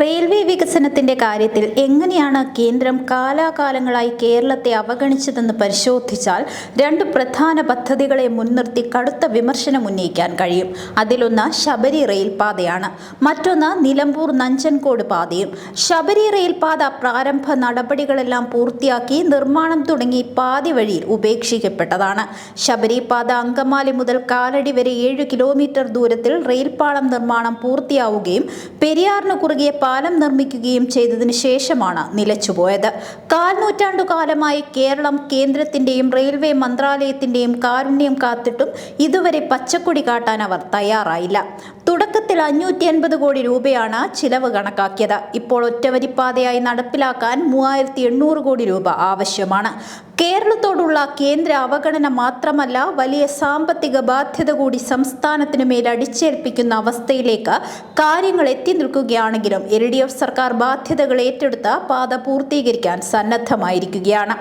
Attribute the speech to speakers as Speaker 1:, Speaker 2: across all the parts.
Speaker 1: Railway വികസനത്തിന്റെ കാര്യത്തിൽ എങ്ങനെയാണ് കേന്ദ്രം കാലാകാലങ്ങളായി കേരളത്തെ അവഗണിച്ചതെന്ന് പരിശോധിച്ചാൽ രണ്ട് പ്രധാന പദ്ധതികളെ മുൻനിർത്തി കടുത്ത വിമർശനം ഉന്നയിക്കാൻ കഴിയും. അതിലൊന്ന് ശബരി റെയിൽപാതയാണ്. മറ്റൊന്ന് നിലമ്പൂർ നഞ്ചൻകോട് പാതയും. ശബരി റെയിൽപാത പ്രാരംഭ നടപടികളെല്ലാം പൂർത്തിയാക്കി നിർമ്മാണം തുടങ്ങി പാതി വഴിയിൽ ഉപേക്ഷിക്കപ്പെട്ടതാണ്. ശബരി പാത അങ്കമാലി മുതൽ കാലടി വരെ ഏഴ് കിലോമീറ്റർ ദൂരത്തിൽ റെയിൽപാളം നിർമ്മാണം പൂർത്തിയാവുകയും പെരിയാറിന് കുറുകെ പാലം നിർമ്മിക്കുകയും ചെയ്തതിനു ശേഷമാണ് നിലച്ചുപോയത്. കാൽ നൂറ്റാണ്ടു കേരളം കേന്ദ്രത്തിന്റെയും റെയിൽവേ മന്ത്രാലയത്തിന്റെയും കാരുണ്യം കാത്തിട്ടും ഇതുവരെ പച്ചക്കൊടി കാട്ടാൻ അവർ തയ്യാറായില്ല. തുടക്കത്തിൽ അഞ്ഞൂറ്റി അൻപത് കോടി രൂപയാണ് ചിലവ് കണക്കാക്കിയത്. ഇപ്പോൾ ഒറ്റവരിപ്പാതയായി നടപ്പിലാക്കാൻ മൂവായിരത്തി എണ്ണൂറ് കോടി രൂപ ആവശ്യമാണ്. കേരളത്തോടുള്ള കേന്ദ്ര അവഗണന മാത്രമല്ല വലിയ സാമ്പത്തിക ബാധ്യത കൂടി സംസ്ഥാനത്തിന് മേൽ അടിച്ചേൽപ്പിക്കുന്ന അവസ്ഥയിലേക്ക് കാര്യങ്ങൾ എത്തി നിൽക്കുകയാണെങ്കിലും എൽ ഡി എഫ് സർക്കാർ ബാധ്യതകൾ ഏറ്റെടുത്ത പാത പൂർത്തീകരിക്കാൻ സന്നദ്ധമായിരിക്കുകയാണ്.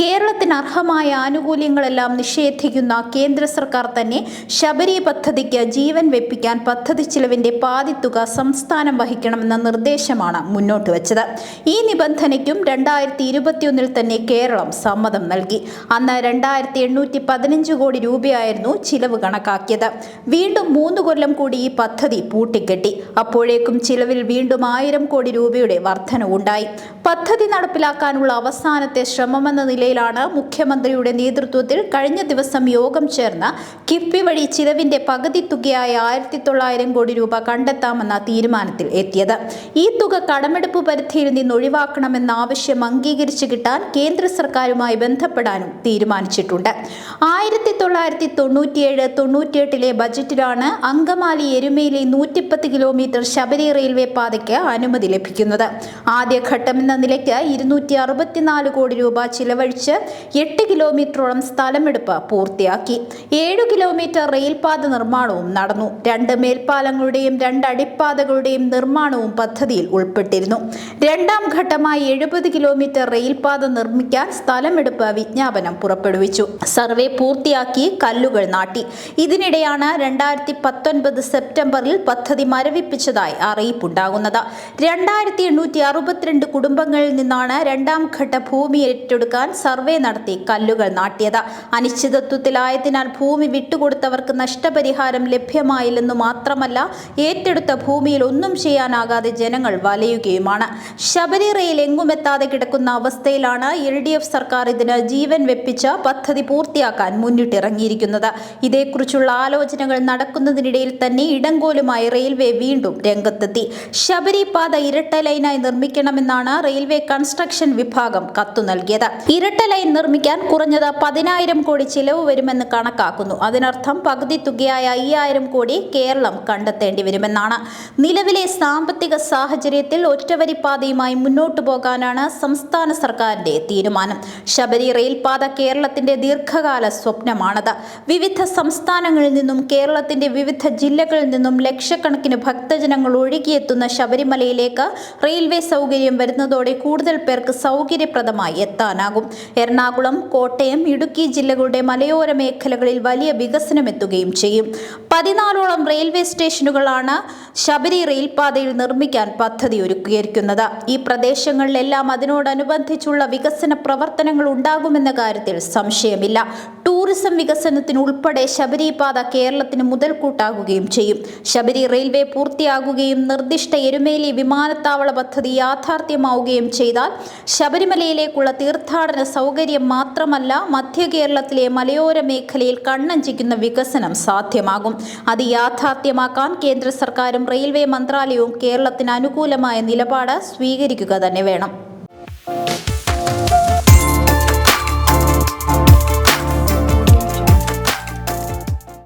Speaker 1: കേരളത്തിന് അർഹമായ ആനുകൂല്യങ്ങളെല്ലാം നിഷേധിക്കുന്ന കേന്ദ്ര സർക്കാർ തന്നെ ശബരി പദ്ധതിക്ക് ജീവൻ വെപ്പിക്കാൻ പദ്ധതി ചിലവിന്റെ പാതിത്തുക തുക സംസ്ഥാനം വഹിക്കണമെന്ന നിർദ്ദേശമാണ് മുന്നോട്ട് വച്ചത്. ഈ നിബന്ധനയ്ക്കും രണ്ടായിരത്തി ഇരുപത്തിയൊന്നിൽ തന്നെ കേരളം സമ്മതം നൽകി. അന്ന് രണ്ടായിരത്തി എണ്ണൂറ്റി പതിനഞ്ച് കോടി രൂപയായിരുന്നു ചിലവ് കണക്കാക്കിയത്. വീണ്ടും മൂന്ന് കൊല്ലം കൂടി ഈ പദ്ധതി പൂട്ടിക്കെട്ടി. അപ്പോഴേക്കും ചിലവിൽ വീണ്ടും ആയിരം കോടി രൂപയുടെ വർധനവുണ്ടായി. പദ്ധതി നടപ്പിലാക്കാനുള്ള അവസാനത്തെ ശ്രമമെന്ന നിലയിലാണ് മുഖ്യമന്ത്രിയുടെ നേതൃത്വത്തിൽ കഴിഞ്ഞ ദിവസം യോഗം ചേർന്ന കിഫ്ബി വഴി ചിലവിന്റെ പകുതി തുകയായ ആയിരത്തി തൊള്ളായിരം കോടി രൂപ കണ്ടെത്താമെന്ന തീരുമാനത്തിൽ എത്തിയത്. ഈ തുക കടമെടുപ്പ് പരിധിയിൽ നിന്ന് ഒഴിവാക്കണമെന്ന ആവശ്യം അംഗീകരിച്ചു കിട്ടാൻ കേന്ദ്ര സർക്കാരുമായി ബന്ധപ്പെടാനും തീരുമാനിച്ചിട്ടുണ്ട്. ആയിരത്തി തൊള്ളായിരത്തി തൊണ്ണൂറ്റിയേഴ് തൊണ്ണൂറ്റിയെട്ടിലെ ബജറ്റിലാണ് അങ്കമാലി എരുമയിലെ നൂറ്റിപ്പത്ത് കിലോമീറ്റർ ശബരി റെയിൽവേ പാതയ്ക്ക് അനുമതി ലഭിക്കുന്നത്. ആദ്യഘട്ടം എന്ന നിലയ്ക്ക് ഇരുന്നൂറ്റി അറുപത്തിനാല് കോടി രൂപ ചിലവഴിച്ച് എട്ട് കിലോമീറ്ററോളം സ്ഥലമെടുപ്പ് പൂർത്തിയാക്കി. ഏഴു കിലോമീറ്റർ റെയിൽപാത നിർമ്മാണവും നടന്നു. രണ്ട് മേൽപ്പാലങ്ങളുടെയും രണ്ട് അടിപ്പാതകളുടെയും നിർമ്മാണവും പദ്ധതിയിൽ ഉൾപ്പെട്ടിരുന്നു. രണ്ടാം ഘട്ടമായി എഴുപത് കിലോമീറ്റർ റെയിൽപാത നിർമ്മിക്കാൻ സ്ഥലമെടുപ്പ് വിജ്ഞാപനം പുറപ്പെടുവിച്ചു. സർവേ പൂർത്തിയാക്കി കല്ലുകൾ നാട്ടി. ഇതിനിടെയാണ് രണ്ടായിരത്തി പത്തൊൻപത് സെപ്റ്റംബറിൽ പദ്ധതി മരവിപ്പിച്ചതായി അറിയിപ്പുണ്ടാകുന്നത്. രണ്ടായിരത്തി എണ്ണൂറ്റി അറുപത്തിരണ്ട് കുടുംബങ്ങളിൽ നിന്നാണ് രണ്ടാം ഘട്ട ഭൂമി ഏറ്റെടുക്കാൻ സർവേ നടത്തി കല്ലുകൾ നാട്ടിയത്. അനിശ്ചിതത്വത്തിലായതിനാൽ ഭൂമി വിട്ടുകൊടുത്തവർക്ക് നഷ്ടപരിഹാരം ലഭ്യമായില്ലെന്നു മാത്രമല്ല ഏറ്റെടുത്ത ഭൂമിയിൽ ഒന്നും ചെയ്യാനാകാതെ ജനങ്ങൾ വലയുകയുമാണ്. ശബരിറയിൽ എങ്ങുമെത്താതെ കിടക്കുന്ന അവസ്ഥയിലാണ് എൽ ഡി എഫ് സർക്കാർ ഇതിന് ജീവൻ വെപ്പിച്ച പദ്ധതി പൂർത്തിയാക്കാൻ മുന്നിട്ടിറങ്ങിയിരിക്കുന്നത്. ഇതേക്കുറിച്ചുള്ള ആലോചനകൾ നടക്കുന്നതിനിടയിൽ തന്നെ ഇടങ്കോലുമായി റെയിൽവേ വീണ്ടും രംഗത്തെത്തി. ശബരിപാത ഇരട്ട ലൈനായി നിർമ്മിക്കണമെന്നാണ് റെയിൽവേ കൺസ്ട്രക്ഷൻ വിഭാഗം കത്തു നൽകിയത്. ഇരട്ട ലൈൻ നിർമ്മിക്കാൻ കുറഞ്ഞത് പതിനായിരം കോടി ചിലവ് വരുമെന്ന് കണക്കാക്കുന്നു. അതിനർത്ഥം പകുതി തുകയായ അയ്യായിരം കോടി കേരളം കണ്ടെത്തേണ്ടി വരുമെന്നാണ്. നിലവിലെ സാമ്പത്തിക സാഹചര്യത്തിൽ ഒറ്റവരി പാതയുമായി മുന്നോട്ടു പോകാനാണ് സംസ്ഥാന സർക്കാരിന്റെ തീരുമാനം. ശബരി റെയിൽപാത കേരളത്തിന്റെ ദീർഘകാല സ്വപ്നമാണത്. വിവിധ സംസ്ഥാനങ്ങളിൽ നിന്നും കേരളത്തിന്റെ വിവിധ ജില്ലകളിൽ നിന്നും ലക്ഷക്കണക്കിന് ഭക്തജനങ്ങൾ ഒഴുകിയെത്തുന്ന ശബരിമലയിലേക്ക് റെയിൽവേ സൗകര്യം വരുന്നതോടെ കൂടുതൽ പേർക്ക് സൗകര്യപ്രദമായി എത്താനാകും. എറണാകുളം കോട്ടയം ഇടുക്കി ജില്ലകളുടെ മലയോര മേഖലകളിൽ വലിയ വികസനം എത്തുകയും ചെയ്യും. പതിനാലോളം റെയിൽവേ സ്റ്റേഷനുകളാണ് ശബരി റെയിൽപാതയിൽ നിർമ്മിക്കാൻ പദ്ധതി ഒരുക്കിയിരിക്കുന്നത് ഈ പ്രദേശങ്ങളിലെല്ലാം അതിനോടനുബന്ധിച്ചുള്ള വികസന പ്രവർത്തനങ്ങൾ ഉണ്ടാകുമെന്ന കാര്യത്തിൽ സംശയമില്ല. ടൂറിസം വികസനത്തിനുൾപ്പെടെ ശബരി പാത കേരളത്തിന് മുതൽക്കൂട്ടാകുകയും ചെയ്യും. ശബരി റെയിൽവേ പൂർത്തിയാകുകയും നിർദ്ദിഷ്ട എരുമേലി വിമാനത്താവള പദ്ധതി യാഥാർത്ഥ്യമാവുകയും ചെയ്താൽ ശബരിമലയിലേക്കുള്ള തീർത്ഥാടന സൗകര്യം മാത്രമല്ല മധ്യ കേരളത്തിലെ മലയോര മേഖലയിൽ കണ്ണഞ്ചിക്കുന്ന വികസനം സാധ്യമാകും. അത് യാഥാർത്ഥ്യമാക്കാൻ കേന്ദ്ര സർക്കാരും റെയിൽവേ മന്ത്രാലയവും കേരളത്തിന് അനുകൂലമായ നിലപാട് സ്വീകരിക്കുക തന്നെ വേണം.